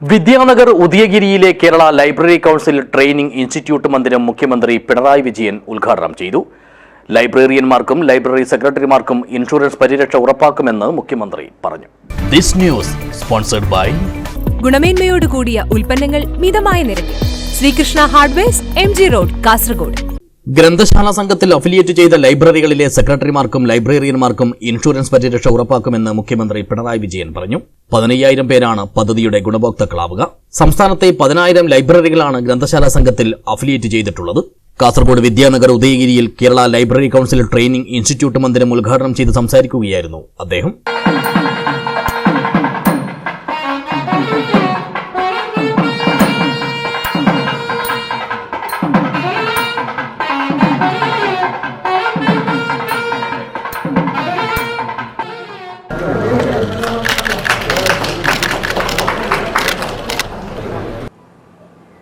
Vidyanagar ഉദയഗിരിയിലെ Kerala library council training institute മന്ദിരം മുഖ്യമന്ത്രി പിണറായി വിജയൻ ഉദ്ഘാടനം ചെയ്തു. ലൈബ്രറിയന്മാർക്കും ലൈബ്രറി സെക്രട്ടറിമാർക്കും ഇൻഷുറൻസ് പരിരക്ഷ ഉറപ്പാക്കുമെന്ന് മുഖ്യമന്ത്രി പറഞ്ഞു. ദിസ് ന്യൂസ് സ്പോൺസർഡ് ബൈ ഗുണമേന്മയോട് കൂടിയ ഉൽപ്പന്നങ്ങൾ മിതമായ നിരക്കിൽ. Sreekrishna hardware M G road Kasaragod. ഗ്രന്ഥശാല സംഘത്തിൽ അഫിലിയേറ്റ് ചെയ്ത ലൈബ്രറികളിലെ സെക്രട്ടറിമാർക്കും ലൈബ്രറിയന്മാർക്കും ഇൻഷുറൻസ് പരിരക്ഷ ഉറപ്പാക്കുമെന്ന് മുഖ്യമന്ത്രി പിണറായി വിജയൻ പറഞ്ഞു. പതിനയ്യായിരം പേരാണ് പദ്ധതിയുടെ ഗുണഭോക്താക്കളാവുക. സംസ്ഥാനത്തെ പതിനായിരം ലൈബ്രറികളാണ് ഗ്രന്ഥശാല സംഘത്തിൽ അഫിലിയേറ്റ് ചെയ്തിട്ടുള്ളത്. Kasaragod Vidyanagar ഉദയഗിരിയിൽ Kerala library council training institute മന്ദിരം ഉദ്ഘാടനം ചെയ്ത് സംസാരിക്കുകയായിരുന്നു അദ്ദേഹം.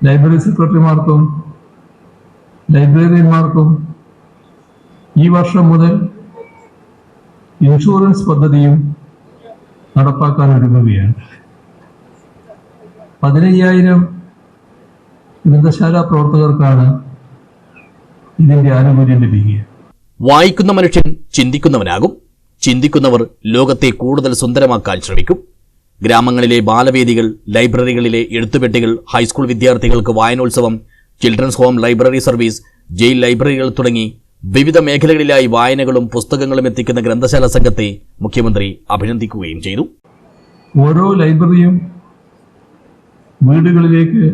ലൈബ്രറി സെക്രട്ടറിമാർക്കും ലൈബ്രറിയന്മാർക്കും ഈ വർഷം മുതൽ ഇൻഷുറൻസ് പദ്ധതിയും നടപ്പാക്കാൻ ഒരുങ്ങുകയാണ്. പതിനയ്യായിരം ഗ്രന്ഥശാല പ്രവർത്തകർക്കാണ് ഇതിന്റെ ആനുകൂല്യം ലഭിക്കുക. വായിക്കുന്ന മനുഷ്യൻ ചിന്തിക്കുന്നവനാകും. ചിന്തിക്കുന്നവർ ലോകത്തെ കൂടുതൽ സുന്ദരമാക്കാൻ ശ്രമിക്കും. ഗ്രാമങ്ങളിലെ ബാലവേദികൾ ലൈബ്രറികളിലെ എഴുത്തുപെട്ടികൾ ഹൈസ്കൂൾ വിദ്യാർത്ഥികൾക്ക് വായനോത്സവം children's home library service jail ലൈബ്രറികൾ തുടങ്ങി വിവിധ മേഖലകളിലായി വായനകളും പുസ്തകങ്ങളും എത്തിക്കുന്ന ഗ്രന്ഥശാല സംഘത്തെ മുഖ്യമന്ത്രി അഭിനന്ദിക്കുകയും ചെയ്തു. ഓരോ ലൈബ്രറിയും വീടുകളിലേക്ക്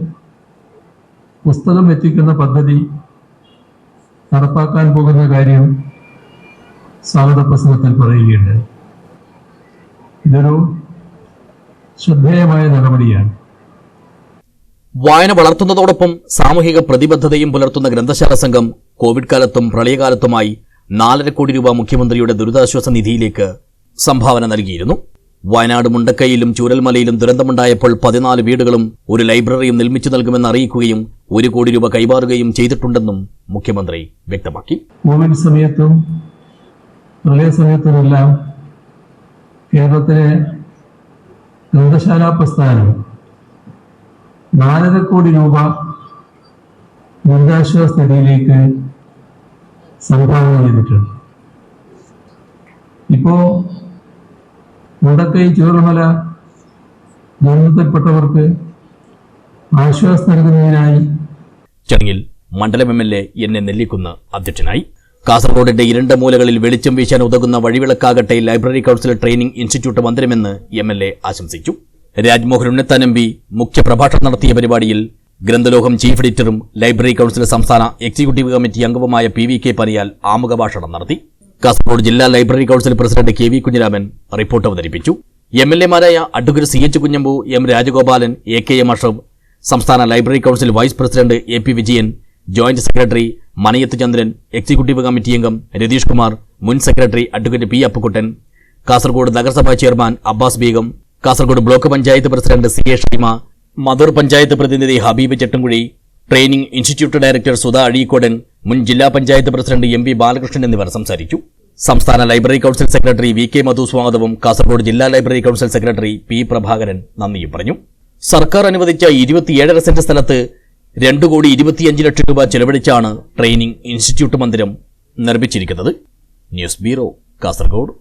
പുസ്തകം എത്തിക്കുന്ന പദ്ധതി നടപ്പാക്കാൻ പോകുന്ന കാര്യം സ്വാഗത പ്രസംഗത്തിൽ പറയുകയുണ്ട് ഇതൊരു ശ്രദ്ധേയമായ നടപടിയാണ്. വായന വളർത്തുന്നതോടൊപ്പം സാമൂഹിക പ്രതിബദ്ധതയും പുലർത്തുന്ന ഗ്രന്ഥശാല സംഘം കോവിഡ് കാലത്തും പ്രളയകാലത്തുമായി നാലര കോടി രൂപ മുഖ്യമന്ത്രിയുടെ ദുരിതാശ്വാസ നിധിയിലേക്ക് സംഭാവന നൽകിയിരുന്നു. വയനാട് മുണ്ടക്കൈയിലും ചൂരൽമലയിലും ദുരന്തമുണ്ടായപ്പോൾ പതിനാല് വീടുകളും ഒരു ലൈബ്രറിയും നിർമ്മിച്ചു നൽകുമെന്ന് അറിയിക്കുകയും ഒരു കോടി രൂപ കൈമാറുകയും ചെയ്തിട്ടുണ്ടെന്നും മുഖ്യമന്ത്രി വ്യക്തമാക്കി. കോവിഡ് സമയത്തും പ്രളയ സമയത്തുമെല്ലാം കേരളത്തിലെ ഗ്രന്ഥശാല പ്രസ്ഥാനം. നാലര കോടി രൂപ ദുരിതാശ്വാസ നിധിയിലേക്ക് സംഭാവന ചെയ്തിട്ടുണ്ട്. ഇപ്പോ മുണ്ടക്കൈ ചുവരുമല ദുരന്തത്തിൽപ്പെട്ടവർക്ക് ആശ്വാസം നൽകുന്നതിനായി ചടങ്ങിൽ മണ്ഡലം M L A N A Nellikunnu അധ്യക്ഷനായി. കാസർഗോഡിന്റെ ഇരുണ്ട മൂലകളിൽ വെളിച്ചം വീശാൻ ഉതകുന്ന വഴിവിളക്കാകട്ടെ ലൈബ്രറി കൌൺസിൽ ട്രെയിനിംഗ് ഇൻസ്റ്റിറ്റ്യൂട്ട് മന്ദിരമെന്ന് എം എൽ എ ആശംസിച്ചു. രാജ്മോഹൻ ഉണ്ണിത്താൻ എം പി മുഖ്യപ്രഭാഷണം നടത്തിയ പരിപാടിയിൽ ഗ്രന്ഥലോകം ചീഫ് എഡിറ്ററും ലൈബ്രറി കൌൺസിൽ സംസ്ഥാന എക്സിക്യൂട്ടീവ് കമ്മിറ്റി അംഗവുമായ പി വി കെ പനിയാൽ ആമുഖ ഭാഷണം നടത്തി. കാസർഗോഡ് ജില്ലാ library council president K V Kunhiraman report അവതരിപ്പിച്ചു. M L എമാരായ advocate C H Kunhambu M Rajagopalan A K M Ashraf സംസ്ഥാന library council vice president A P Vijayan joint secretary Manayath Chandran executive committee അംഗം രതീഷ് കുമാർ മുൻ secretary advocate P Appukuttan Kasaragod നഗരസഭാ chairman Abbas Beegum Kasaragod block panchayat president C A Sheema Madhur panchayat പ്രതിനിധി Habeeb Chettankuzhi training institute director Sudha Azhikodan മുൻ ജില്ലാ panchayat president M P Balakrishnan എന്നിവർ സംസാരിച്ചു. സംസ്ഥാന library council secretary V K Madhu സ്വാഗതവും കാസർഗോഡ് ജില്ലാ library council secretary P Prabhakaran നന്ദിയും പറഞ്ഞു. സർക്കാർ അനുവദിച്ച ഇരുപത്തിയേഴര സെന്റ് സ്ഥലത്ത് രണ്ടു കോടി ഇരുപത്തിയഞ്ച് ലക്ഷം രൂപ ചെലവഴിച്ചാണ് ട്രെയിനിംഗ് ഇൻസ്റ്റിറ്റ്യൂട്ട് മന്ദിരം നിർമ്മിച്ചിരിക്കുന്നത്. News bureau Kasaragod.